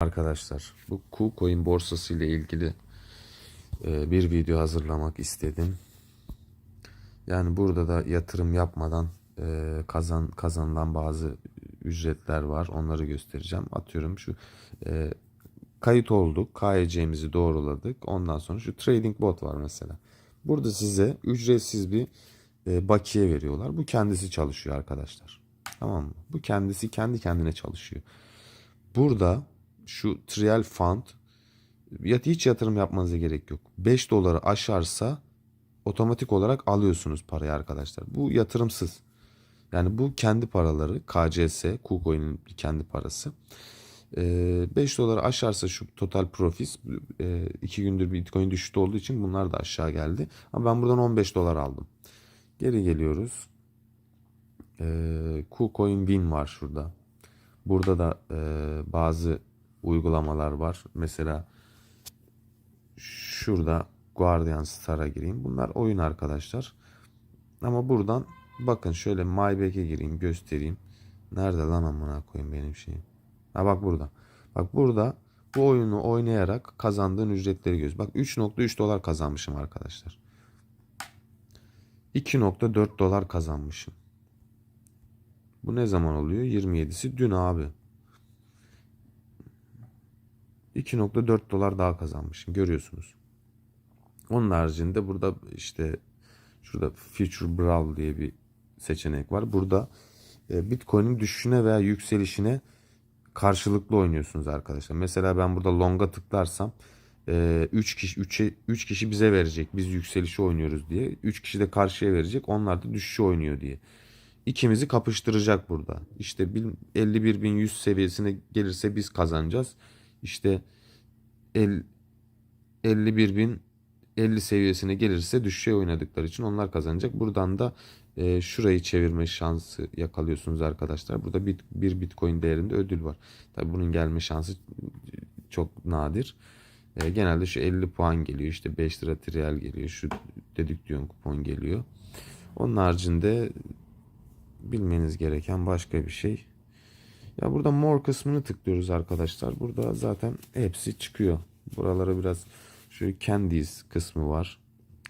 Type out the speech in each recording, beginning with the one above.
Arkadaşlar bu KuCoin borsası ile ilgili e, bir video hazırlamak istedim. Yani burada da yatırım yapmadan e, kazan kazanılan bazı ücretler var. Onları göstereceğim. Atıyorum şu e, kayıt olduk. KYC'mizi doğruladık. Ondan sonra şu trading bot var mesela. Burada size ücretsiz bir bakiye veriyorlar. Bu kendisi çalışıyor arkadaşlar. Tamam mı? Bu kendisi kendi kendine çalışıyor. Burada şu trial fund hiç yatırım yapmanıza gerek yok. 5 doları aşarsa otomatik olarak alıyorsunuz parayı arkadaşlar. Bu yatırımsız. Yani bu kendi paraları KCS, KuCoin'in kendi parası. 5 doları aşarsa şu total profis 2 gündür Bitcoin düşüşte olduğu için bunlar da aşağı geldi. Ama ben buradan 15 dolar aldım. Geri geliyoruz. Ee, KuCoin Win var şurada. Burada da e, bazı uygulamalar var. Mesela şurada Guardian Star'a gireyim. Bunlar oyun arkadaşlar. Ama buradan bakın şöyle MyBack'e gireyim göstereyim. Nerede lan amına koyayım benim şeyim. Ha bak burada. Bak burada bu oyunu oynayarak kazandığın ücretleri göz. Bak 3.3 dolar kazanmışım arkadaşlar. 2.4 dolar kazanmışım. Bu ne zaman oluyor? 27'si dün abi. 2.4 dolar daha kazanmışım. Görüyorsunuz. Onun haricinde burada işte şurada Future Brawl diye bir seçenek var. Burada e, Bitcoin'in düşüşüne veya yükselişine karşılıklı oynuyorsunuz arkadaşlar. Mesela ben burada long'a tıklarsam 3 kişi 3'e 3 kişi bize verecek. Biz yükselişi oynuyoruz diye. 3 kişi de karşıya verecek. Onlar da düşüşü oynuyor diye. İkimizi kapıştıracak burada. İşte 51.100 seviyesine gelirse biz kazanacağız. İşte 51.000 50 seviyesine gelirse düşüşe oynadıkları için onlar kazanacak. Buradan da e, şurayı çevirme şansı yakalıyorsunuz arkadaşlar. Burada bit, bir bitcoin değerinde ödül var. Tabi bunun gelme şansı çok nadir. E, genelde şu 50 puan geliyor. İşte 5 lira trial geliyor. Şu dedüksiyon kupon geliyor. Onun haricinde bilmeniz gereken başka bir şey. Ya burada more kısmını tıklıyoruz arkadaşlar. Burada zaten hepsi çıkıyor. Buralara biraz şu candies kısmı var.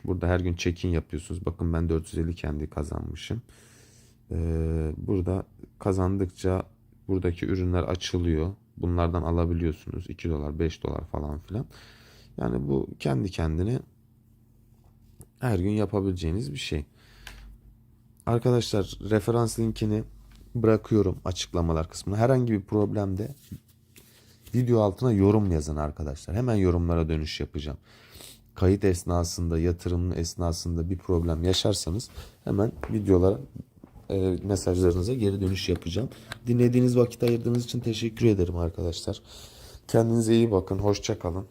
Burada her gün check-in yapıyorsunuz. Bakın ben 450 kendi kazanmışım. Ee, burada kazandıkça buradaki ürünler açılıyor. Bunlardan alabiliyorsunuz. 2 dolar, 5 dolar falan filan. Yani bu kendi kendine her gün yapabileceğiniz bir şey. Arkadaşlar referans linkini bırakıyorum açıklamalar kısmına. Herhangi bir problemde video altına yorum yazın arkadaşlar. Hemen yorumlara dönüş yapacağım. Kayıt esnasında, yatırım esnasında bir problem yaşarsanız hemen videolara e, mesajlarınıza geri dönüş yapacağım. Dinlediğiniz vakit ayırdığınız için teşekkür ederim arkadaşlar. Kendinize iyi bakın. Hoşça kalın.